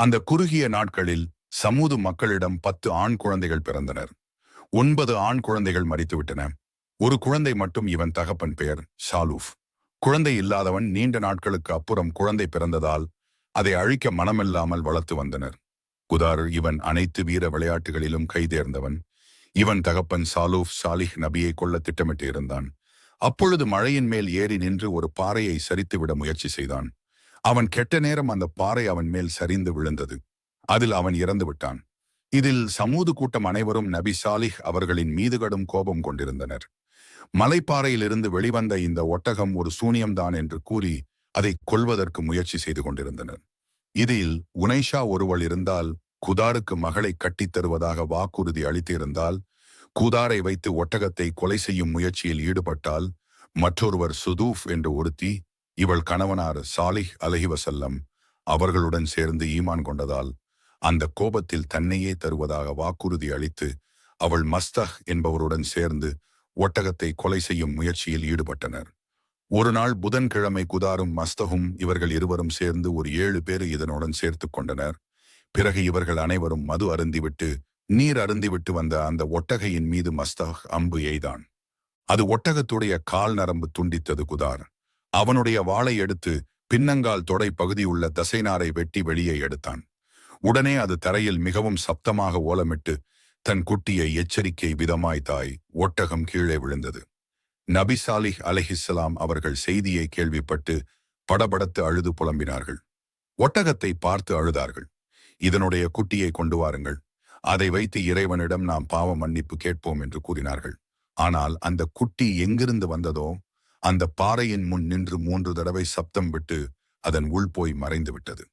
அந்த குறுகிய நாட்களில் சமூது மக்களிடம் பத்து ஆண் குழந்தைகள் பிறந்தனர். ஒன்பது ஆண் குழந்தைகள் மறித்துவிட்டன ஒரு குழந்தை மட்டும் இவன் தகப்பன் பெயர் ஷாலூஃப். குழந்தை இல்லாதவன் நீண்ட நாட்களுக்கு அப்புறம் குழந்தை பிறந்ததால் அதை அழிக்க மனமில்லாமல் வளர்த்து வந்தனர். குதார் இவன் அனைத்து வீர விளையாட்டுகளிலும் கைதேர்ந்தவன். இவன் தகப்பன் சாலூஃப் சாலிஹ் நபியை கொல்ல திட்டமிட்டு இருந்தான். அப்பொழுது மழையின் மேல் ஏறி நின்று ஒரு பாறையை சரித்துவிட முயற்சி செய்தான். அவன் கெட்ட நேரம் அந்த பாறை அவன் மேல் சரிந்து விழுந்தது. அதில் அவன் இறந்து விட்டான். இதில் சமூது கூட்டம் அனைவரும் நபி சாலிஹ் அவர்களின் மீது கடும் கோபம் கொண்டிருந்தனர். மலைப்பாறையிலிருந்து வெளிவந்த இந்த ஒட்டகம் ஒரு சூனியம்தான் என்று கூறி அதை கொல்வதற்கு முயற்சி செய்து கொண்டிருந்தனர். இதில் உனைஷா ஒருவள் இருந்தால் குதாருக்கு மகளை கட்டித் தருவதாக வாக்குறுதி அளித்திருந்தால் குதாரை வைத்து ஒட்டகத்தை கொலை செய்யும் முயற்சியில் ஈடுபட்டால் மற்றொருவர் சுதூஃப் என்று ஒருத்தி இவள் கணவனார் சாலிஹ் அலஹி வசல்லம் அவர்களுடன் சேர்ந்து ஈமான் கொண்டதால் அந்த கோபத்தில் தன்னையே தருவதாக வாக்குறுதி அளித்து அவள் மஸ்தஹ் என்பவருடன் சேர்ந்து ஒட்டகத்தை கொலை செய்யும் முயற்சியில் ஈடுபட்டனர். ஒரு நாள் புதன்கிழமை குதாரும் மஸ்தகும் இவர்கள் இருவரும் சேர்ந்து ஒரு ஏழு பேர் இதனுடன் சேர்த்து கொண்டனர். பிறகு இவர்கள் அனைவரும் மது அருந்திவிட்டு நீர் அருந்திவிட்டு வந்த அந்த ஒட்டகையின் மீது மஸ்தக் அம்பு எய்தான். அது ஒட்டகத்துடைய கால் நரம்பு துண்டித்தது குதார். அவனுடைய வாளை எடுத்து பின்னங்கால் தொடை பகுதியுள்ள தசைநாரை வெட்டி வெளியே எடுத்தான். உடனே அது தரையில் மிகவும் சப்தமாக ஓலமிட்டு தன் குட்டியை எச்சரிக்கை விதமாய் தாய் ஒட்டகம் கீழே விழுந்தது. நபி சாலிஹ் அலஹிஸ்லாம் அவர்கள் செய்தியை கேள்விப்பட்டு படபடத்து அழுது புலம்பினார்கள். ஒட்டகத்தை பார்த்து அழுதார்கள். இதனுடைய குட்டியை கொண்டு வாருங்கள். அதை வைத்து இறைவனிடம் நாம் பாவ மன்னிப்பு கேட்போம் என்று கூறினார்கள். ஆனால் அந்த குட்டி எங்கிருந்து வந்ததோ அந்த பாறையின் முன் நின்று மூன்று தடவை சப்தம் விட்டு அதன் உள் போய் மறைந்து விட்டது